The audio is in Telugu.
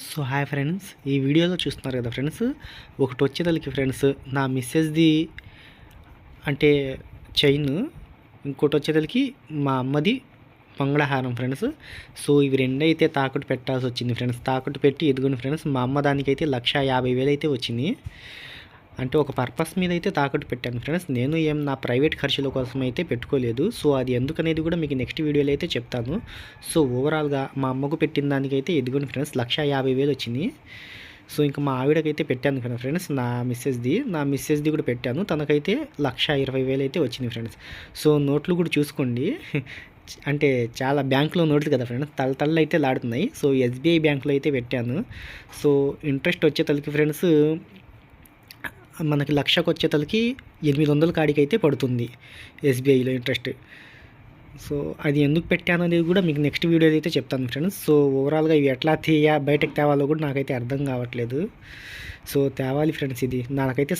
సో హాయ్ ఫ్రెండ్స్ ఈ వీడియోలో చూస్తున్నారు కదా ఫ్రెండ్స్ ఒకటి వచ్చేదానికి ఫ్రెండ్స్ నా మిస్సెస్ది అంటే చైన్ ఇంకోటి వచ్చేదానికి మా అమ్మది మంగళహారం ఫ్రెండ్స్ సో ఇవి రెండైతే తాకట్టు పెట్టాల్సి వచ్చింది ఫ్రెండ్స్ తాకట్టు పెట్టి ఎదుగుని ఫ్రెండ్స్ మా అమ్మ దానికైతే లక్ష యాభై వేలు అయితే వచ్చింది. అంటే ఒక పర్పస్ మీద అయితే తాకట్టు పెట్టాను ఫ్రెండ్స్. నేను ఏం నా ప్రైవేట్ ఖర్చుల కోసం అయితే పెట్టుకోలేదు. సో అది ఎందుకనేది కూడా మీకు నెక్స్ట్ వీడియోలో అయితే చెప్తాను. సో ఓవరాల్గా మా అమ్మకు పెట్టిన దానికైతే ఎదుగుని ఫ్రెండ్స్ లక్ష యాభై వేలు వచ్చింది. సో ఇంకా మా ఆవిడకైతే పెట్టాను కదా ఫ్రెండ్స్ నా మిస్సెస్ది నా మిస్సెస్ది కూడా పెట్టాను. తనకైతే లక్ష ఇరవై వేలు అయితే వచ్చింది ఫ్రెండ్స్. సో నోట్లు కూడా చూసుకోండి. అంటే చాలా బ్యాంకులో నోట్లు కదా ఫ్రెండ్స్ తల తల్ల అయితే లాడుతున్నాయి. సో ఎస్బీఐ బ్యాంకులో అయితే పెట్టాను. సో ఇంట్రెస్ట్ వచ్చే తలకి ఫ్రెండ్స్ మనకి లక్షకు వచ్చేతలకి ఎనిమిది వందల కాడికైతే పడుతుంది ఎస్బీఐలో ఇంట్రెస్ట్. సో అది ఎందుకు పెట్టాను అనేది కూడా మీకు నెక్స్ట్ వీడియోలో అయితే చెప్తాను ఫ్రెండ్స్. సో ఓవరాల్గా ఇవి ఎట్లా తీయ బయటకు తేవాలో కూడా నాకైతే అర్థం కావట్లేదు. సో తేవాలి ఫ్రెండ్స్ ఇది. నాకైతే